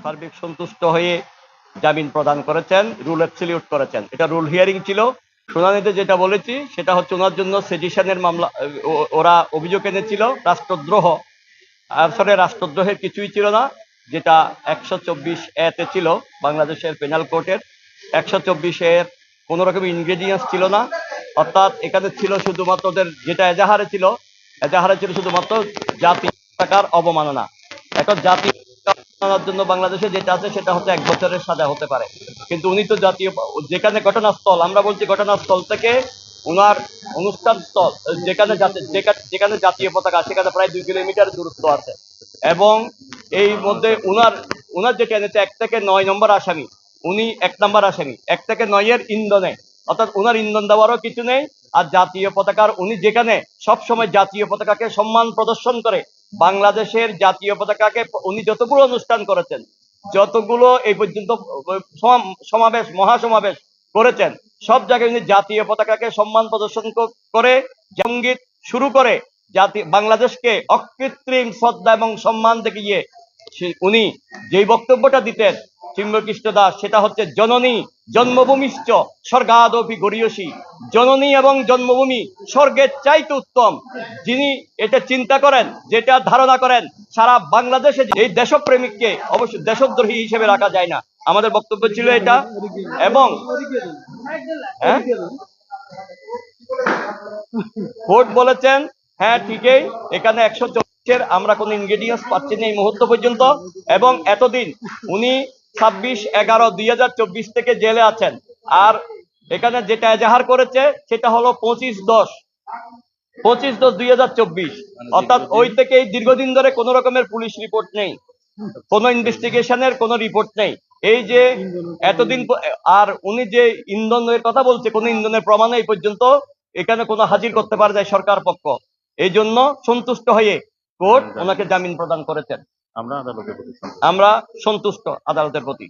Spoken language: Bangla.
সার্বিক সন্তুষ্ট হয়ে জামিন প্রদান করেছেন, রুল অ্যাবসলিউট করেছেন। এটা রুল হিয়ারিং ছিল। শুনানিতে যেটা বলেছি, সেটা হচ্ছে ওনার জন্য সেডিশনের মামলা ওরা অভিযোগ এনেছিল, রাষ্ট্রদ্রোহ। আসলে রাষ্ট্রদ্রোহের কিছুই ছিল না, যেটা একশো চব্বিশ এতে ছিল, বাংলাদেশের পেনাল কোর্টের একশো চব্বিশের কোনো রকম ইনগ্রেডিয়েন্টস ছিল না। অর্থাৎ এখানে ছিল শুধুমাত্র ওদের যেটা এজাহারে ছিল এজাহারে ছিল শুধুমাত্র জাতি টাকার অবমাননা। এখন জাতি অবমাননার জন্য বাংলাদেশে যেটা আছে সেটা হচ্ছে এক বছরের সাজা হতে পারে। কিন্তু উনি তো জাতীয় যেখানে ঘটনাস্থল, আমরা বলছি ঘটনাস্থল থেকে ওনার অনুষ্ঠান স্থল যেখানে যেখানে জাতীয় পতাকা, সেখানে প্রায় দুই কিলোমিটার দূরত্ব আছে। এবং এই মধ্যে উনার ওনার যেটা এনেছে এক থেকে নয় নম্বর আসামি, উনি এক নম্বর আসামি, এক থেকে নয়ের ইন্ধনে। অর্থাৎ ওনার ইন্ধন দেওয়ারও কিছু নেই আর জাতীয় পতাকার উনি যেখানে সব সময় জাতীয় পতাকাকে সম্মান প্রদর্শন করে, বাংলাদেশের জাতীয় পতাকাকে উনি যতগুলো অনুষ্ঠান করেছেন, যতগুলো এই পর্যন্ত সমাবেশ, মহাসমাবেশ করেছেন, সব জায়গায় উনি জাতীয় পতাকাকে সম্মান প্রদর্শন করে, সংগীত শুরু করে, জাতি, বাংলাদেশকে অকৃত্রিম শ্রদ্ধা এবং সম্মান দেখিয়ে উনি যেই বক্তব্যটা দিতেন চিম্বকৃষ্ণ দাস, সেটা হচ্ছে জননী জন্মভূমিশ্চ স্বর্গাদপি গরিয়সী। জননী এবং জন্মভূমি স্বর্গের চাইতে উত্তম। যিনি এটা চিন্তা করেন, যেটা ধারণা করেন, সারা বাংলাদেশে এই দেশপ্রেমিককে অবশ্যই দেশদ্রোহী হিসেবে রাখা যায় না। আমাদের বক্তব্য ছিল এটা। এবং হ্যাঁ? কোর্ট বলেছেন হ্যাঁ ঠিকই, এখানে একশো চব্বিশের আমরা কোনো ইনগ্রেডিয়েন্টস পাচ্ছি না এই মুহূর্ত পর্যন্ত। এবং এতদিন উনি ছাব্বিশ, এগারো, দুই থেকে জেলে আছেন। আর এখানে যেটা এজাহার করেছে, সেটা হলো পঁচিশ দশ। পঁচিশ দশ, দুই অর্থাৎ ওই থেকে এই দীর্ঘদিন ধরে কোন রকমের পুলিশ রিপোর্ট নেই। কোন ইনভেস্টিগেশনের কোনো রিপোর্ট নেই। এই যে এতদিন আর উনি যে ইন্ধনের কথা বলছে, কোনো ইন্ধনের প্রমাণ এই পর্যন্ত এখানে কোনো হাজির করতে পারে যায় সরকার পক্ষ। এই জন্য সন্তুষ্ট হয়ে কোর্ট ওনাকে জামিন প্রদান করেছেন। আমরা আদালতের প্রতি আমরা সন্তুষ্ট আদালতের প্রতি।